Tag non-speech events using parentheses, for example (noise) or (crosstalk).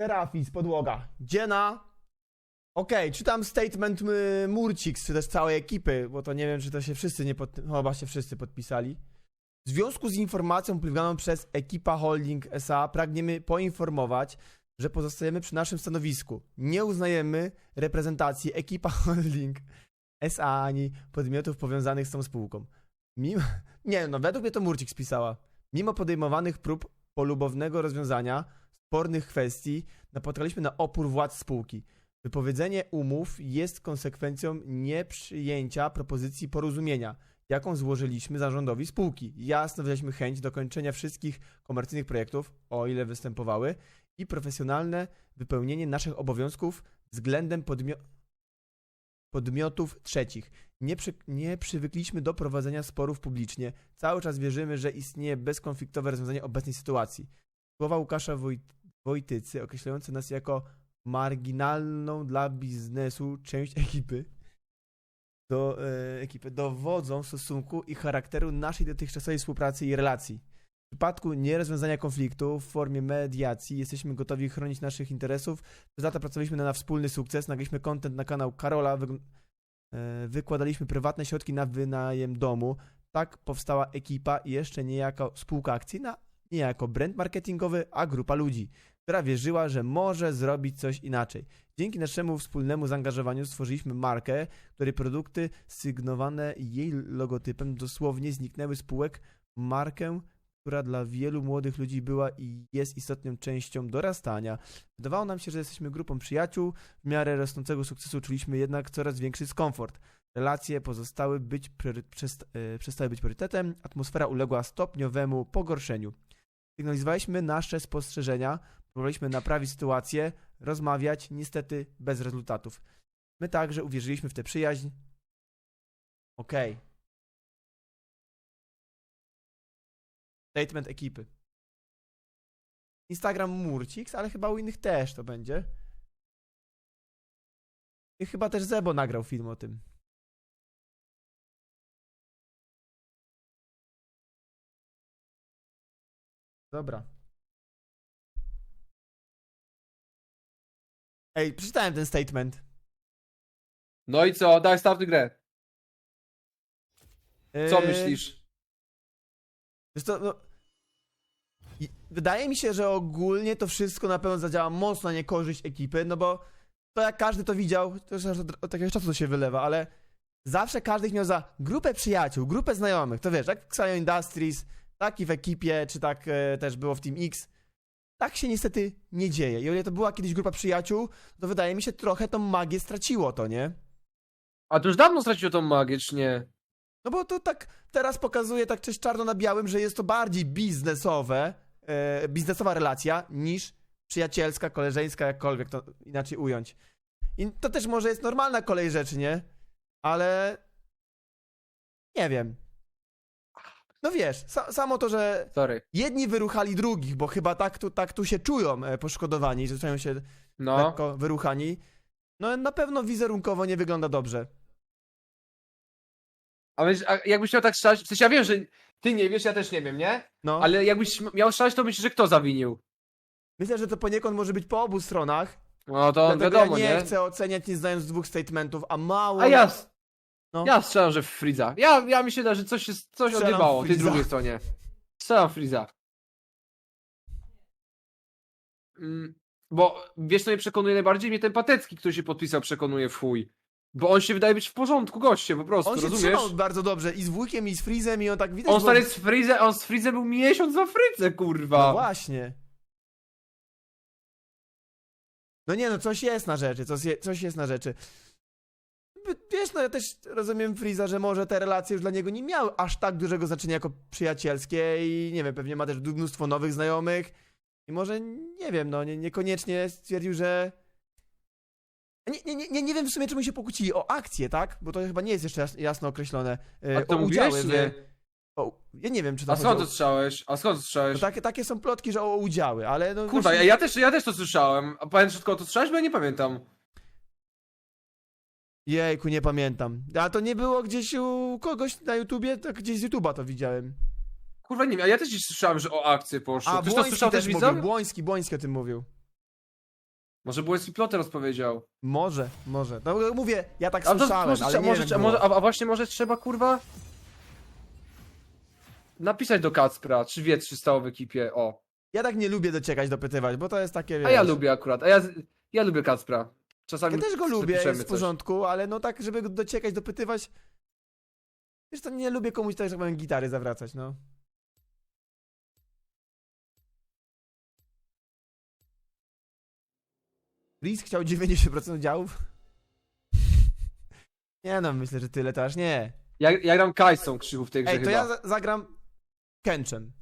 Serafis, podłoga. Dziena. Okej, czytam statement y, Murcix, czy też całej ekipy, bo to nie wiem, czy to się wszyscy nie pod... no, Chyba się wszyscy podpisali. W związku z informacją publikowaną przez Ekipa Holding SA pragniemy poinformować, że pozostajemy przy naszym stanowisku. Nie uznajemy reprezentacji Ekipa (laughs) Holding SA ani podmiotów powiązanych z tą spółką. Mimo... Nie, no według mnie to Murcik spisała. Mimo podejmowanych prób polubownego rozwiązania spornych kwestii, napotkaliśmy na opór władz spółki. Wypowiedzenie umów jest konsekwencją nieprzyjęcia propozycji porozumienia, jaką złożyliśmy zarządowi spółki. Jasno wyraźliśmy chęć dokończenia wszystkich komercyjnych projektów, o ile występowały, i profesjonalne wypełnienie naszych obowiązków względem podmio- podmiotów trzecich. Nie, przy, nie przywykliśmy do prowadzenia sporów publicznie. Cały czas wierzymy, że istnieje bezkonfliktowe rozwiązanie obecnej sytuacji. Słowa Łukasza Woj, Wojtycy, określające nas jako marginalną dla biznesu część ekipy, do, e, ekipy dowodzą stosunku i charakteru naszej dotychczasowej współpracy i relacji. W przypadku nierozwiązania konfliktu w formie mediacji jesteśmy gotowi chronić naszych interesów. Przez lata pracowaliśmy na, na wspólny sukces, nagraliśmy content na kanał Karola, wyg- e, wykładaliśmy prywatne środki na wynajem domu. Tak powstała ekipa i jeszcze nie jako spółka akcyjna, nie jako brand marketingowy, a grupa ludzi, która wierzyła, że może zrobić coś inaczej. Dzięki naszemu wspólnemu zaangażowaniu stworzyliśmy markę, której produkty sygnowane jej logotypem dosłownie zniknęły z spółek. Markę, która dla wielu młodych ludzi była i jest istotną częścią dorastania. Wydawało nam się, że jesteśmy grupą przyjaciół. W miarę rosnącego sukcesu czuliśmy jednak coraz większy dyskomfort. Relacje pozostały być priory- przest- e, przestały być priorytetem, atmosfera uległa stopniowemu pogorszeniu. Sygnalizowaliśmy nasze spostrzeżenia, próbowaliśmy naprawić sytuację, rozmawiać, niestety bez rezultatów. My także uwierzyliśmy w tę przyjaźń. Okej. Statement ekipy. Instagram Murcix, ale chyba u innych też to będzie. I chyba też Zebo nagrał film o tym. Dobra. Ej, przeczytałem ten statement. No i co? Daj startuj grę. Co Yy, myślisz? Wiesz no, i- wydaje mi się, że ogólnie to wszystko na pewno zadziała mocno na niekorzyść ekipy, no bo to jak każdy to widział, to już aż od, od jakiegoś czasu to się wylewa, ale zawsze każdy ich miał za grupę przyjaciół, grupę znajomych, to wiesz, jak w Xayo Industries, tak i w ekipie, czy tak e, też było w Team X. Tak się niestety nie dzieje. I o ile to była kiedyś grupa przyjaciół, to wydaje mi się trochę tą magię straciło to, nie? A to już dawno straciło tą magię, czy nie? No bo to tak teraz pokazuje tak czyś czarno na białym, że jest to bardziej biznesowe, e, biznesowa relacja niż przyjacielska, koleżeńska, jakkolwiek to inaczej ująć. I to też może jest normalna kolej rzeczy, nie? Ale nie wiem. No wiesz, sa samo to, że Sorry. jedni wyruchali drugich, bo chyba tak tu, tak tu się czują e, poszkodowani, że czują się No. lekko wyruchani, no na pewno wizerunkowo nie wygląda dobrze. A, myśl, a jakbyś miał tak strzelać, w sensie ja wiem, że ty nie wiesz, ja też nie wiem, nie? No. Ale jakbyś miał strzelać, to myślisz, że kto zawinił? Myślę, że to poniekąd może być po obu stronach. No to Dlatego wiadomo, ja nie, nie? chcę oceniać nie znając dwóch statementów, a mało... A ja, No. ja strzelam, że w Friza. Ja, ja mi się da, że coś, jest, coś Strzelam odjebało w tej Freeza. drugiej stronie. Strzelam w Friza. Mm, bo wiesz, co mnie przekonuje najbardziej? Mnie ten Patecki, który się podpisał, przekonuje w chuj. Bo on się wydaje być w porządku goście, po prostu, On się rozumiesz? trzymał bardzo dobrze i z wujkiem i z Freezem i on tak widać... On było- stary z Freezem, on z Freezem był miesiąc w Afryce, kurwa. No właśnie. No nie no, coś jest na rzeczy, coś, je, coś jest na rzeczy. Wiesz, no ja też rozumiem Freeza, że może te relacje już dla niego nie miały aż tak dużego znaczenia jako przyjacielskie i nie wiem, pewnie ma też mnóstwo nowych znajomych i może, nie wiem, no nie, niekoniecznie stwierdził, że... Nie, nie, nie, nie, wiem w sumie, czemu się pokłócili o akcje, tak? Bo to chyba nie jest jeszcze jas- jasno określone. e, A to o mówiłeś, udziały w- nie? O, ja nie wiem, czy to A skąd to strzałeś? A skąd to no strzałeś? takie, takie są plotki, że o udziały, ale no... Kurwa, właśnie- ja, też, ja też to słyszałem. A pamiętasz skąd to strzałeś? Bo ja nie pamiętam. Jejku, nie pamiętam. A to nie było gdzieś u kogoś na YouTubie? Tak gdzieś z YouTuba to widziałem. Kurwa, nie wiem, a ja też słyszałem, że o akcję poszło. A, Ktoś to Błoński słyszał też, mówił, Błoński, Błoński o tym mówił. Może Błysky Plotter rozpowiedział. Może, może. No mówię, ja tak A to słyszałem, może, ale nie może, wiem, może, a, a właśnie może trzeba kurwa napisać do Kacpra, czy wie, czy stał w ekipie, o. Ja tak nie lubię dociekać, dopytywać, bo to jest takie, A ja wiesz, lubię akurat, a ja, ja lubię Kacpra. Czasami Ja też go lubię, jest w coś. porządku, ale no tak, żeby go dociekać, dopytywać. Wiesz, to nie lubię komuś tak, że powiem, gitary zawracać, no. Riz chciał 90% udziałów? (laughs) Nie no, myślę, że tyle to aż nie. Ja, ja gram Kajsą Krzychu w tej grze Ej, to chyba. ja za- zagram Kenchen.